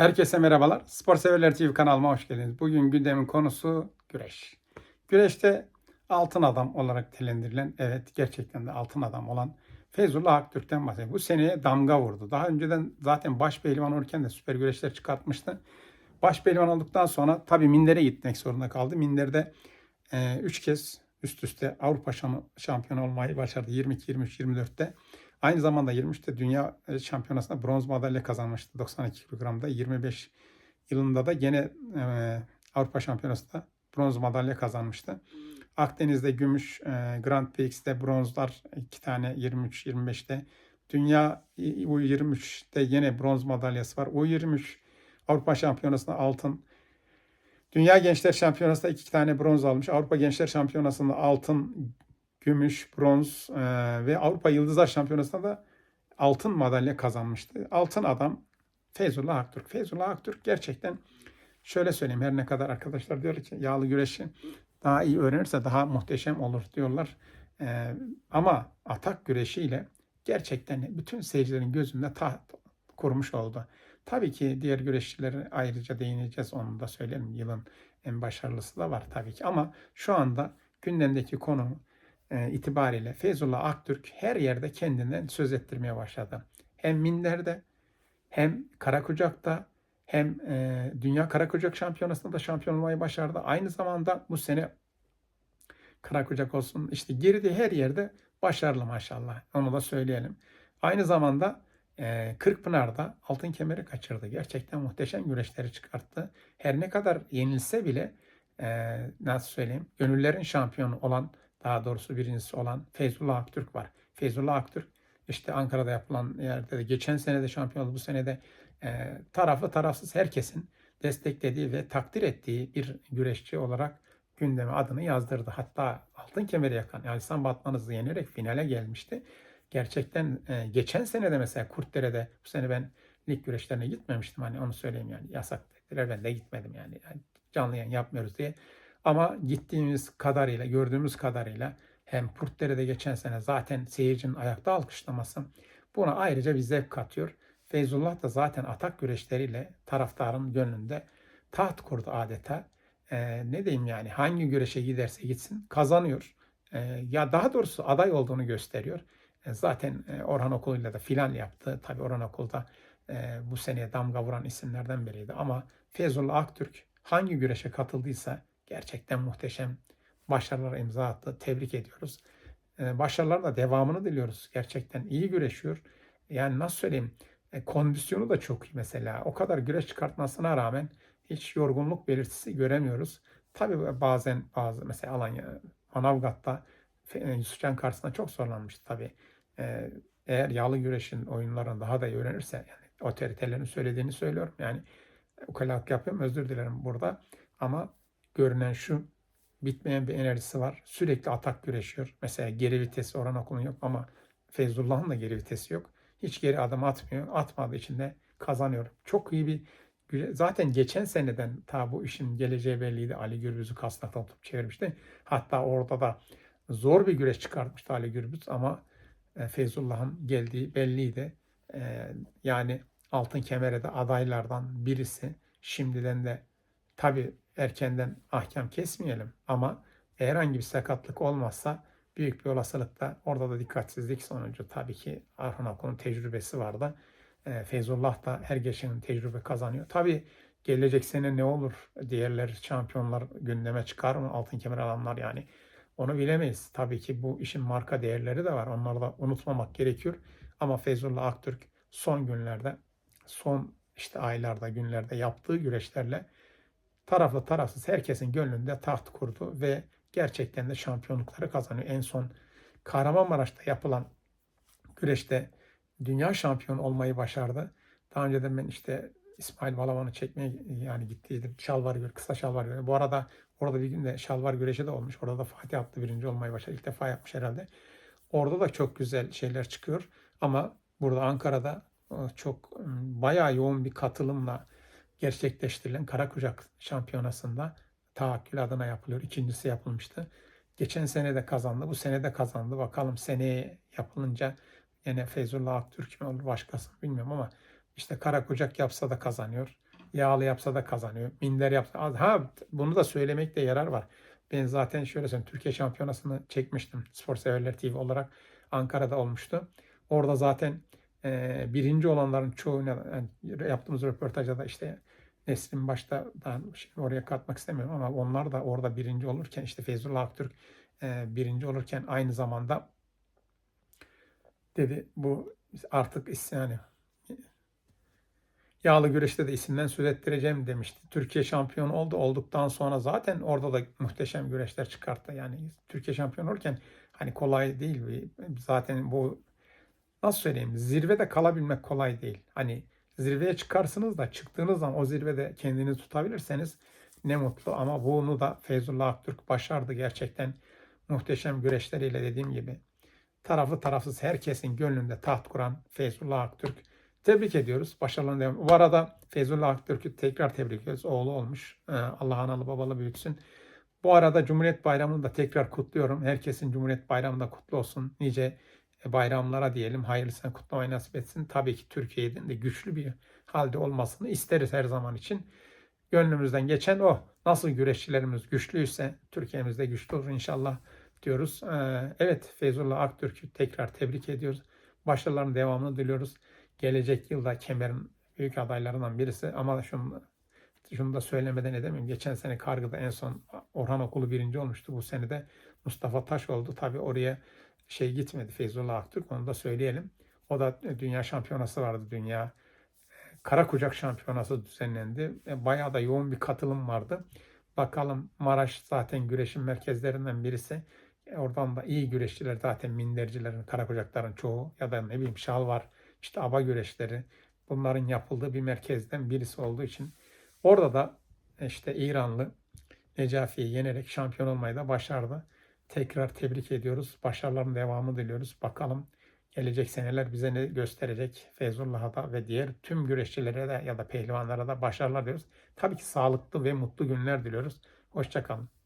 Herkese merhabalar. Spor Severler TV kanalıma hoş geldiniz. Bugün gündemin konusu güreş. Güreşte altın adam olarak dilendirilen, evet gerçekten de altın adam olan Feyzullah Aktürk'ten bahsediyorum. Bu seneye damga vurdu. Daha önceden zaten baş pehlivan olurken de süper güreşler çıkartmıştı. Baş pehlivan olduktan sonra tabii Minder'e gitmek zorunda kaldı. Minder'de 3 kez üst üste Avrupa şam- şampiyonu olmayı başardı. 22, 23, 24'te. Aynı zamanda 23'te Dünya e, Şampiyonası'nda bronz madalya kazanmıştı 92 kilogramda. 25 yılında da gene e, Avrupa Şampiyonası'nda bronz madalya kazanmıştı. Akdeniz'de gümüş, e, Grand Prix'te bronzlar iki tane 23-25'te. Dünya U23'te yine bronz madalyası var. U23 Avrupa Şampiyonası'nda altın. Dünya Gençler Şampiyonası'nda iki tane bronz almış. Avrupa Gençler Şampiyonası'nda altın, gümüş, bronz e, ve Avrupa Yıldızlar Şampiyonası'nda da altın madalya kazanmıştı. Altın adam Feyzullah Aktürk. Feyzullah Aktürk gerçekten şöyle söyleyeyim her ne kadar arkadaşlar diyor ki yağlı güreşi daha iyi öğrenirse daha muhteşem olur diyorlar. E, ama atak güreşiyle gerçekten bütün seyircilerin gözünde taht kurmuş oldu. Tabii ki diğer güreşçilere ayrıca değineceğiz. Onu da söylerim. Yılın en başarılısı da var tabii ki. Ama şu anda gündemdeki konu itibariyle Feyzullah Aktürk her yerde kendinden söz ettirmeye başladı. Hem Minder'de hem Karakucak'ta hem e, Dünya Karakucak Şampiyonası'nda da şampiyon olmayı başardı. Aynı zamanda bu sene Karakucak olsun işte girdiği her yerde başarılı maşallah. Onu da söyleyelim. Aynı zamanda e, Kırkpınar'da altın kemeri kaçırdı. Gerçekten muhteşem güreşleri çıkarttı. Her ne kadar yenilse bile e, nasıl söyleyeyim gönüllerin şampiyonu olan daha doğrusu birincisi olan Feyzullah Aktürk var. Feyzullah Aktürk işte Ankara'da yapılan yerde de geçen sene de şampiyon oldu. Bu sene de e, taraflı tarafsız herkesin desteklediği ve takdir ettiği bir güreşçi olarak gündeme adını yazdırdı. Hatta altın kemeri yakan Alisan Batmanız'ı yenerek finale gelmişti. Gerçekten e, geçen sene de mesela Kurtdere'de bu sene ben lig güreşlerine gitmemiştim. Hani onu söyleyeyim yani yasak dediler. Ben de gitmedim yani. yani canlı yayın yapmıyoruz diye. Ama gittiğimiz kadarıyla, gördüğümüz kadarıyla hem Kurtdere'de geçen sene zaten seyircinin ayakta alkışlaması buna ayrıca bir zevk katıyor. Feyzullah da zaten atak güreşleriyle taraftarın gönlünde taht kurdu adeta. Ee, ne diyeyim yani hangi güreşe giderse gitsin kazanıyor. Ee, ya daha doğrusu aday olduğunu gösteriyor. Ee, zaten e, Orhan Okulu'yla da filan yaptı. Tabii Orhan Okulu'da e, bu seneye damga vuran isimlerden biriydi. Ama Feyzullah Aktürk hangi güreşe katıldıysa gerçekten muhteşem başarılar imza attı. Tebrik ediyoruz. Ee, başarılar da devamını diliyoruz. Gerçekten iyi güreşiyor. Yani nasıl söyleyeyim e, kondisyonu da çok iyi mesela. O kadar güreş çıkartmasına rağmen hiç yorgunluk belirtisi göremiyoruz. Tabii bazen bazı mesela Alanya, Manavgat'ta e, Yusufcan karşısında çok zorlanmıştı tabii. Ee, eğer yağlı güreşin oyunlarını daha da iyi öğrenirse yani otoritelerin söylediğini söylüyorum. Yani ukalalık yapıyorum özür dilerim burada. Ama görünen şu bitmeyen bir enerjisi var. Sürekli atak güreşiyor. Mesela geri vitesi Orhan Okul'un yok ama Feyzullah'ın da geri vitesi yok. Hiç geri adım atmıyor. Atmadığı için de kazanıyor. Çok iyi bir Zaten geçen seneden ta bu işin geleceği belliydi. Ali Gürbüz'ü kasnaktan tutup çevirmişti. Hatta orada da zor bir güreş çıkartmıştı Ali Gürbüz ama e, Feyzullah'ın geldiği belliydi. E, yani altın kemere de adaylardan birisi. Şimdiden de tabi erkenden ahkam kesmeyelim ama herhangi bir sakatlık olmazsa büyük bir olasılıkla orada da dikkatsizlik sonucu tabii ki Arhan Akun'un tecrübesi vardı. E, Feyzullah da her geçen tecrübe kazanıyor. Tabii gelecek sene ne olur? Diğerler şampiyonlar gündeme çıkar mı? Altın kemer alanlar yani. Onu bilemeyiz. Tabii ki bu işin marka değerleri de var. Onları da unutmamak gerekiyor. Ama Feyzullah Aktürk son günlerde, son işte aylarda, günlerde yaptığı güreşlerle taraflı tarafsız herkesin gönlünde taht kurdu ve gerçekten de şampiyonlukları kazanıyor. En son Kahramanmaraş'ta yapılan güreşte dünya şampiyonu olmayı başardı. Daha önceden ben işte İsmail Balaban'ı çekmeye yani gittiydim. Şalvar güreşi, kısa şalvar güreşi. Bu arada orada bir gün de şalvar güreşi de olmuş. Orada da Fatih attı birinci olmayı başardı. İlk defa yapmış herhalde. Orada da çok güzel şeyler çıkıyor. Ama burada Ankara'da e, çok bayağı yoğun bir katılımla gerçekleştirilen Karakucak Şampiyonası'nda tahakkül adına yapılıyor. İkincisi yapılmıştı. Geçen sene de kazandı. Bu sene de kazandı. Bakalım seneye yapılınca yine Feyzullah Aktürk mi olur başkası bilmiyorum ama işte Karakucak yapsa da kazanıyor. Yağlı yapsa da kazanıyor. Minder yapsa. Ha bunu da söylemekte yarar var. Ben zaten şöyle söyleyeyim. Türkiye şampiyonasını çekmiştim. Spor Severler TV olarak Ankara'da olmuştu. Orada zaten e, birinci olanların çoğu yani yaptığımız röportajda da işte Nesrin başta ben şimdi oraya katmak istemiyorum ama onlar da orada birinci olurken işte Feyzullah Aktürk e, birinci olurken aynı zamanda dedi bu artık is- yani yağlı güreşte de isimden söz ettireceğim demişti. Türkiye şampiyonu oldu. Olduktan sonra zaten orada da muhteşem güreşler çıkarttı. Yani Türkiye şampiyonu olurken hani kolay değil. Zaten bu nasıl söyleyeyim zirvede kalabilmek kolay değil. Hani zirveye çıkarsınız da çıktığınız zaman o zirvede kendinizi tutabilirseniz ne mutlu. Ama bunu da Feyzullah Aktürk başardı gerçekten muhteşem güreşleriyle dediğim gibi. Taraflı tarafsız herkesin gönlünde taht kuran Feyzullah Aktürk. Tebrik ediyoruz. Başarılarına devam. Bu arada Feyzullah Aktürk'ü tekrar tebrik ediyoruz. Oğlu olmuş. Ee, Allah analı babalı büyütsün. Bu arada Cumhuriyet Bayramı'nı da tekrar kutluyorum. Herkesin Cumhuriyet Bayramı da kutlu olsun. Nice bayramlara diyelim. Hayırlısını kutlamayı nasip etsin. Tabii ki Türkiye'nin de güçlü bir halde olmasını isteriz her zaman için. Gönlümüzden geçen o. Nasıl güreşçilerimiz güçlüyse Türkiye'miz de güçlü olur inşallah diyoruz. Ee, evet Feyzullah Aktürk'ü tekrar tebrik ediyoruz. Başarıların devamını diliyoruz. Gelecek yılda kemerin büyük adaylarından birisi ama şunu, şunu da söylemeden edemem. Geçen sene Kargı'da en son Orhan Okulu birinci olmuştu. Bu sene de Mustafa Taş oldu. Tabii oraya şey gitmedi Feyzullah Aktürk onu da söyleyelim. O da dünya şampiyonası vardı. Dünya kara kucak şampiyonası düzenlendi. E, Bayağı da yoğun bir katılım vardı. Bakalım Maraş zaten güreşin merkezlerinden birisi. E, Oradan da iyi güreşçiler zaten mindercilerin, kara kucakların çoğu ya da ne bileyim şal var. işte aba güreşleri bunların yapıldığı bir merkezden birisi olduğu için orada da işte İranlı Necafi'yi yenerek şampiyon olmayı da başardı. Tekrar tebrik ediyoruz. Başarıların devamı diliyoruz. Bakalım gelecek seneler bize ne gösterecek Feyzullah'a da ve diğer tüm güreşçilere de ya da pehlivanlara da başarılar diliyoruz. Tabii ki sağlıklı ve mutlu günler diliyoruz. Hoşçakalın.